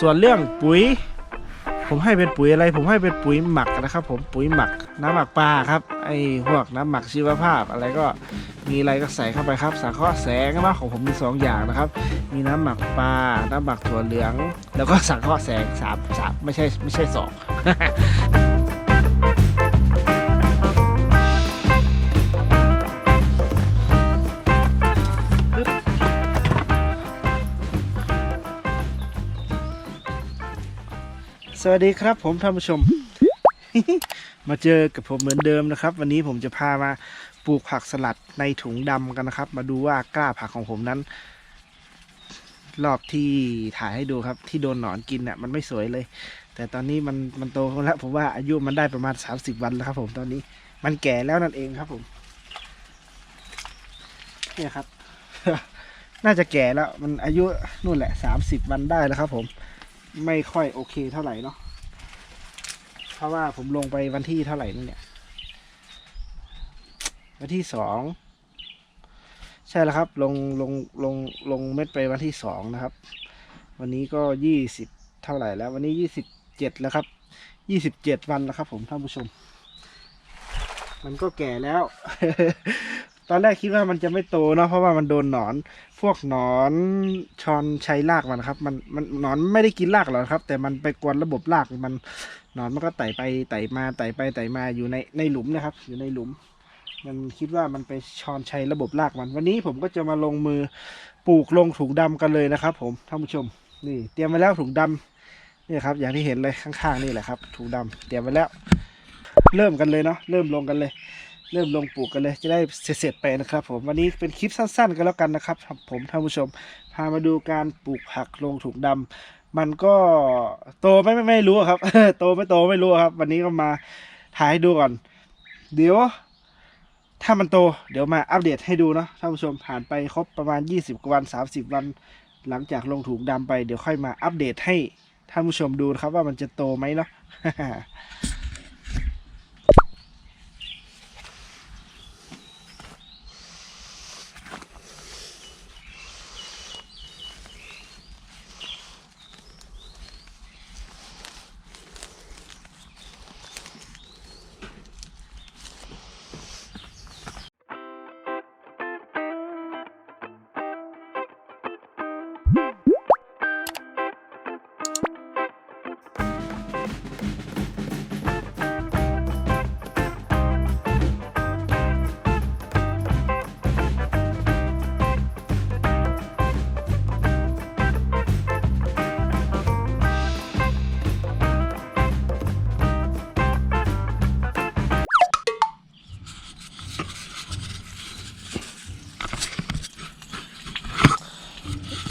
ส่วนเรื่องปุ๋ย ผมให้เป็นปุ๋ยอะไร ผมให้เป็นปุ๋ยหมักนะครับ ผมปุ๋ยหมักน้ำหมักปลาครับไอ้พวกน้ำหมักชีวภาพอะไรก็มีอะไรก็ใส่เข้าไปครับ สังเคราะห์แสงนะของผมมี 2 อย่างนะครับ มีน้ำหมักปลา น้ำหมักถั่วเหลือง แล้วก็สังเคราะห์แสง3 3ไม่ใช่ไม่ใช่2 วัสดีครับผมท่านผู้ชม มาเจอกับผมเหมือนเดิมนะครับ วันนี้ผมจะพามาปลูกผักสลัดในถุงดำกันนะครับ มาดูว่ากล้าผักของผมนั้น รอบที่ถ่ายให้ดูครับ ที่โดนหนอนกินเนี่ยมันไม่สวยเลย แต่ตอนนี้มันมันโตแล้วผมว่าอายุมันได้ประมาณ 30 วันแล้วครับ ผมตอนนี้มันแก่แล้วนั่นเองครับผมเนี่ยครับ น่าจะแก่แล้ว มันอายุนู่นแหละ 30 วันได้แล้วครับ ผม ไม่ค่อยโอเคเท่าไหร่เนาะเพราะว่าผมลงไปวันที่เท่าไหร่นี่เนี่ย วันที่สองใช่แล้วครับ ลงลงลงลงเม็ดไปวันที่สองนะครับ วันนี้ก็ยี่สิบเท่าไหร่แล้ว วันนี้ยี่สิบเจ็ดแล้วครับยี่สิบเจ็ดวันแล้วครับ ผมท่านผู้ชม มันก็แก่แล้ว ตอนแรกคิดว่ามันจะไม่โตเนาะเพราะว่ามันโดนหนอน พวกหนอนชอนใช้รากมันครับมันมันหนอนไม่ได้กินรากหรอกครับ แต่มันไปกวนระบบรากมันหนอนมันก็ไต่ไปไต่มาไต่ไปไต่มาอยู่ในในหลุมนะครับ อยู่ในหลุม มันคิดว่ามันไปชอนใช้ระบบรากมัน วันนี้ผมก็จะมาลงมือปลูกลงถุงดำกันเลยนะครับ ผมท่านผู้ชมนี่เตรียมไว้แล้วถุงดำนี่ครับ อย่างที่เห็นเลยข้างๆนี่แหละครับถุงดำเตรียมไว้แล้ว เริ่มกันเลยเนาะเริ่มลงกันเลย เริ่มลงปลูกกันเลยจะได้เสร็จไปนะครับ ผมวันนี้เป็นคลิปสั้นๆ กันแล้วกันนะครับผมท่านผู้ชมพามาดูการปลูกผักลงถุงดำมันก็โตไม่ไม่ไม่รู้ครับโตไม่โตไม่รู้ครับ วันนี้ก็มาถ่ายให้ดูก่อน เดี๋ยว ถ้ามันโต เดี๋ยวมาอัปเดตให้ดูเนาะท่านผู้ชมผ่านไปครบประมาณ 20กว่าวัน 30 วัน หลังจากลงถุงดำไปเดี๋ยวค่อยมาอัปเดตให้ท่านผู้ชมดูนะครับว่ามันจะโตไหมเนาะ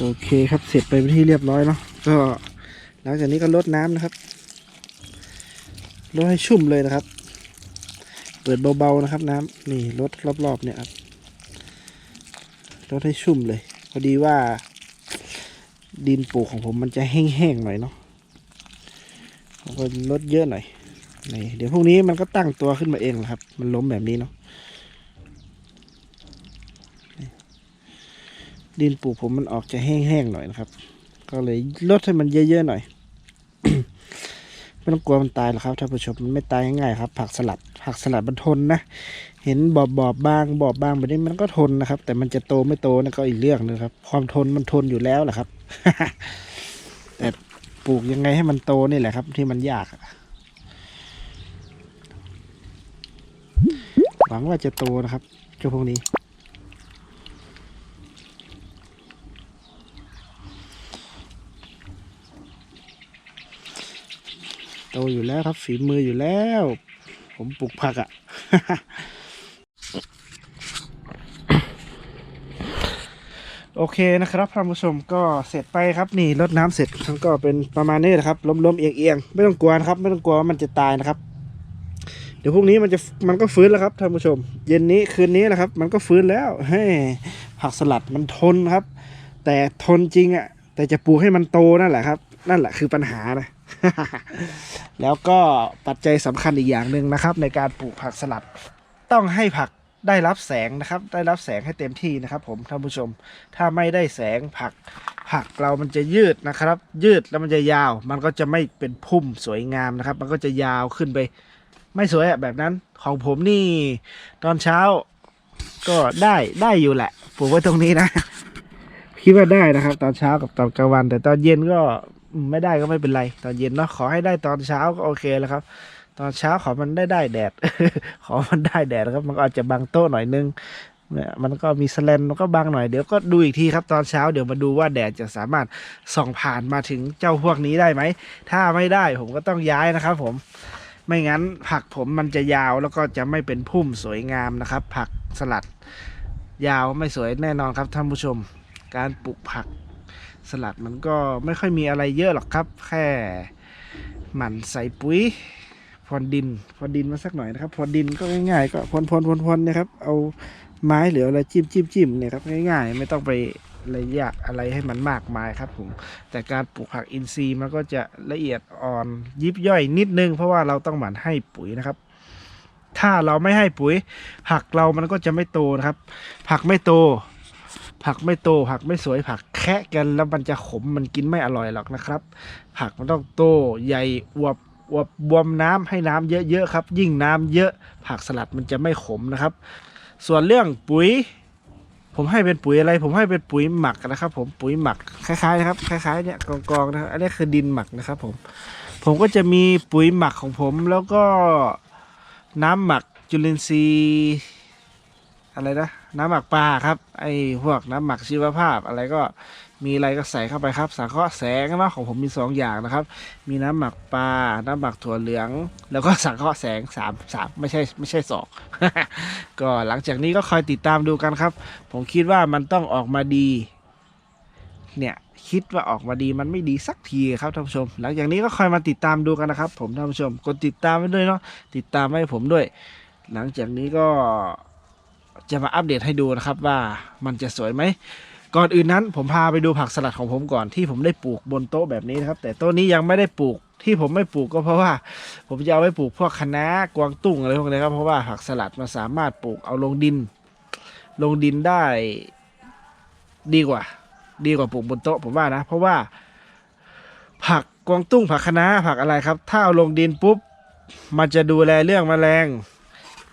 โอเคครับเสร็จไปที่เรียบร้อยเนาะก็หลังจากนี้ก็ลดน้ำนะครับลดให้ชุ่มเลยนะครับ เปิดเบาๆนะครับ น้ำนี่ลดรอบๆเนี่ยครับลดให้ชุ่มเลย พอดีว่าดินปลูกของผมมันจะแห้งๆหน่อยเนาะผมก็ลดเยอะหน่อยนี่เดี๋ยวพวกนี้มันก็ตั้งตัวขึ้นมาเองแหละครับ มันล้มแบบนี้เนาะ ดินปลูกผมมันออกจะแห้งๆหน่อยนะครับ ก็เลยลดให้มันเยอะๆหน่อย ไม่ต้องกลัวมันตายหรอกครับท่านผู้ชมมันไม่ตายง่ายๆครับ ผักสลัดผักสลัดมันทนนะเห็นบอบบอบบางบอบบางแบบนี้มันก็ทนนะครับ แต่มันจะโตไม่โตนั่นก็อีกเรื่องหนึงครับ ความทนมันทนอยู่แล้วแหละครับ แต่ปลูกยังไงให้มันโตนี่แหละครับ ที่มันยากหวังว่าจะโตนะครับเจ้าพวกนี้ อยู่แล้วครับ ฝีมืออยู่แล้ว ผมปลูกผักอะ่ะ โอเคนะครับท่านผู้ชมก็เสร็จไปครับนี่รดน้ำเสร็จมันก็เป็นประมาณนี้นะครับล้มๆเอียงๆไม่ต้องกลัวนะครับ ไม่ต้องกลัวว่ามันจะตายนะครับ เดี๋ยวพรุ่งนี้มันจะมันก็ฟื้นแล้วครับท่านผู้ชม เย็นนี้คืนนี้นะครับ มันก็ฟื้นแล้วเฮ้ผักสลัดมันทนครับ แต่ทนจริงอะ่ะแต่จะปลูกให้มันโตนั่นแหละครับ นั่นแหละคือปัญหานะ แล้วก็ปัจจัยสำคัญอีกอย่างหนึ่งนะครับ ในการปลูกผักสลัดต้องให้ผักได้รับแสงนะครับ ได้รับแสงให้เต็มที่นะครับ ผมท่านผู้ชม ถ้าไม่ได้แสงผัก ผักเรามันจะยืดนะครับ ยืดแล้วมันจะยาว มันก็จะไม่เป็นพุ่มสวยงามนะครับ มันก็จะยาวขึ้นไป ไม่สวยอะแบบนั้น ของผมนี่ ตอนเช้า ก็ได้ได้อยู่แหละปลูกไว้ตรงนี้นะ คิดว่าได้นะครับ ตอนเช้ากับตอนกลางวัน แต่ตอนเย็นก็ ไม่ได้ก็ไม่เป็นไร ตอนเย็นเนาะขอให้ได้ตอนเช้าก็โอเคแล้วครับ ตอนเช้าขอมันได้ได้แดด ขอมันได้แดดครับ มันอาจจะบังโต๊ะหน่อยนึงเนี่ยมันก็มีสแลนมันก็บังหน่อยเดี๋ยวก็ดูอีกทีครับตอนเช้าเดี๋ยวมาดูว่าแดดจะสามารถส่องผ่านมาถึงเจ้าพวกนี้ได้ไหม ถ้าไม่ได้ผมก็ต้องย้ายนะครับผมไม่งั้นผักผมมันจะยาวแล้วก็จะไม่เป็นพุ่มสวยงามนะครับ ผักสลัด ยาวไม่สวยแน่นอนครับท่านผู้ชม การปลูกผัก สลัดมันก็ไม่ค่อยมีอะไรเยอะหรอกครับ แค่หมั่นใส่ปุ๋ยพรวนดินพรวนดินมาสักหน่อยนะครับพรวนดินก็ง่ายๆก็พรวนพรวนพรวนพรวนนะครับ เอาไม้หรืออะไรจิ้มจิ้มจิ้มเนี่ยครับง่าย ๆ ไม่ต้องไปอะไรยากอะไรให้มันมากมายครับผมแต่การปลูกผักอินทรีย์มันก็จะละเอียดอ่อนยิบย่อยนิดนึง เพราะว่าเราต้องหมั่นให้ปุ๋ยนะครับ ถ้าเราไม่ให้ปุ๋ย ผักเรามันก็จะไม่โตนะครับ ผักไม่โต ผักไม่โตผักไม่สวยผักแคะกันแล้วมันจะขมมันกินไม่อร่อยหรอกนะครับ ผักมันต้องโตใหญ่อวบอวบบวมน้ำให้น้ำเยอะๆครับ ยิ่งน้ำเยอะ ผักสลัดมันจะไม่ขมนะครับ ส่วนเรื่องปุ๋ย ผมให้เป็นปุ๋ยอะไร ผมให้เป็นปุ๋ยหมักนะครับ ผมปุ๋ยหมักคล้ายๆนะครับคล้ายๆเนี่ยกองๆนะครับอันนี้คือดินหมักนะครับ ผม ผมก็จะมีปุ๋ยหมักของผมแล้วก็น้ำหมักจุลินทรีย์ อะไรนะน้ำหมักปลาครับ ไอ้พวกน้ำหมักชีวภาพ อะไรก็มีอะไรก็ใส่เข้าไปครับ สังเคราะห์แสงเนาะของผมมีสองอย่างนะครับ มีน้ำหมักปลา น้ำหมักถั่วเหลือง แล้วก็สังเคราะห์แสงสามสามไม่ใช่ไม่ใช่สองก็หลังจากนี้ก็คอยติดตามดูกันครับ ผมคิดว่ามันต้องออกมาดี เนี่ยคิดว่าออกมาดีมันไม่ดีสักทีครับท่านผู้ชม หลังจากนี้ก็คอยมาติดตามดูกันนะครับ ผมท่านผู้ชมกดติดตามไว้ด้วยเนาะติดตามไว้ให้ผมด้วย หลังจากนี้ก็ จะมาอัปเดตให้ดูนะครับว่ามันจะสวยไหมก่อนอื่นนั้นผมพาไปดูผักสลัดของผมก่อนที่ผมได้ปลูกบนโต๊ะแบบนี้นะครับ แต่โต๊ะนี้ยังไม่ได้ปลูกที่ผมไม่ปลูกก็เพราะว่า ผมจะเอาไว้ปลูกพวกคะน้ากวางตุ้งอะไรพวกนี้ครับเพราะว่าผักสลัดมันสามารถปลูกเอาลงดิน ลงดินได้ดีกว่า ดีกว่าปลูกบนโต๊ะผมว่านะ เพราะว่า ผักกวางตุ้งผักคะน้าผักอะไรครับ ถ้าเอาลงดินปุ๊บมันจะดูแลเรื่องแมลง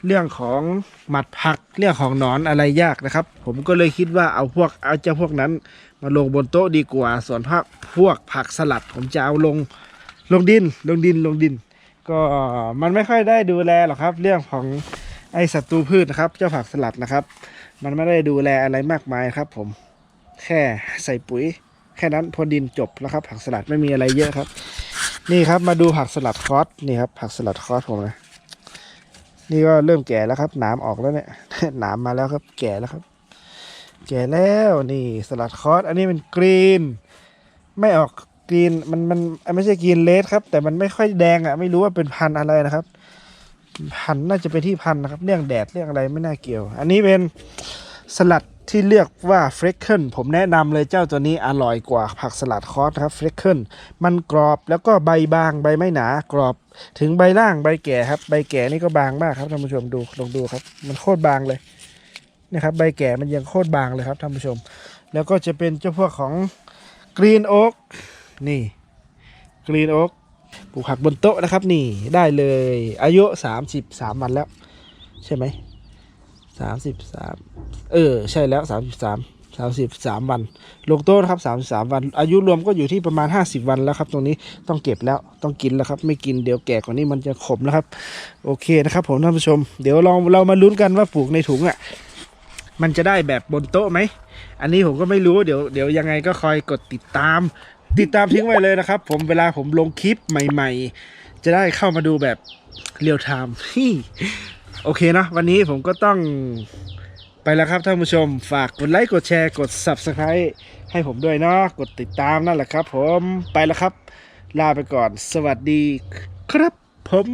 เรื่องของหมัดผักเรื่องของหนอนอะไรยากนะครับ ผมก็เลยคิดว่าเอาพวกเอาเจ้าพวกนั้น มาลงบนโต๊ะดีกว่า ส่วนผักพวกผักสลัด ผมจะเอาลงลงดินลงดินลงดิน ก็มันไม่ค่อยได้ดูแลหรอกครับ เรื่องของไอศัตรูพืชนะครับ เจ้าผักสลัดนะครับ มันไม่ได้ดูแลอะไรมากมายครับ ผมแค่ใส่ปุ๋ย แค่นั้นพรวนดินจบแล้วครับ ผักสลัดไม่มีอะไรเยอะครับ นี่ครับมาดูผักสลัดคอสนี่ครับผักสลัดคอสผมนะ นี่ก็เริ่มแก่แล้วครับ หนามออกแล้วเนี่ย หนามมาแล้วครับ แก่แล้วครับ แก่แล้วนี่สลัดคอสอันนี้เป็นกรีน ไม่ออกกรีนมันมันไม่ใช่กรีนเลสครับ แต่มันไม่ค่อยแดงอะไม่รู้ว่าเป็นพันธุ์อะไรนะครับ พันธุ์น่าจะเป็นที่พันธุ์นะครับ เรื่องแดดเรื่องอะไรไม่น่าเกี่ยว อันนี้เป็นสลัด ที่เรียกว่าเฟรคเคิลผมแนะนำเลยเจ้าตัวนี้อร่อยกว่าผักสลัดคอสครับเฟรคเคิลมันกรอบแล้วก็ใบบางใบไม่หนากรอบ ถึงใบล่างใบแก่ครับ ใบแก่นี่ก็บางมากครับท่านผู้ชมดูลองดูครับ มันโคตรบางเลยนะครับใบแก่มันยังโคตรบางเลยครับท่านผู้ชม แล้วก็จะเป็นเจ้าพวกของกรีนโอ๊กนี่กรีนโอ๊กปลูกผักบนโต๊ะนะครับ นี่ได้เลยอายุสามสิบสามวันแล้ว ใช่ไหม สามสิบสามเออ ใช่แล้วสามสิบสามสามสิบสามวัน ลงโต๊ะนะครับสามสิบสามวัน อายุรวมก็อยู่ที่ประมาณห้าสิบวันแล้วครับ ตรงนี้ต้องเก็บแล้วต้องกินแล้วครับ ไม่กินเดี๋ยวแก่กว่านี้มันจะขมแล้วครับ โอเคนะครับผมท่านผู้ชม เดี๋ยวลองเรามาลุ้นกันว่าปลูกในถุงอะ มันจะได้แบบบนโต๊ะไหม อันนี้ผมก็ไม่รู้เดี๋ยวเดี๋ยวยังไงก็คอยกดติดตาม ติดตามทิ้งไว้เลยนะครับ ผมเวลาผมลงคลิปใหม่ ๆ จะได้เข้ามาดูแบบเรียลไทม์ โอเคเนาะวันนี้ผมก็ต้องไปแล้วครับท่านผู้ชม ฝากกดไลค์กดแชร์กด Subscribe ให้ผมด้วยเนาะกดติดตามนั่นแหละครับ ผมไปแล้วครับ ลาไปก่อน สวัสดีครับผม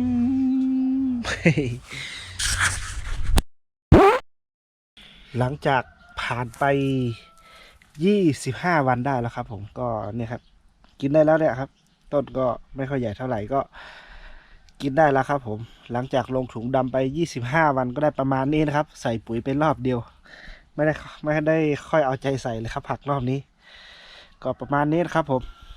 หลังจากผ่านไป 25 วันได้แล้วครับ ผมก็เนี่ยครับ กินได้แล้วเนี่ยครับ ต้นก็ไม่ค่อยใหญ่เท่าไหร่ก็ กินได้แล้วครับผม หลังจากลงถุงดำไป 25 วันก็ได้ประมาณนี้นะครับ ใส่ปุ๋ยไปรอบเดียว ไม่ได้ไม่ได้ค่อยเอาใจใส่เลยครับผักรอบนี้ ก็ประมาณนี้นะครับผม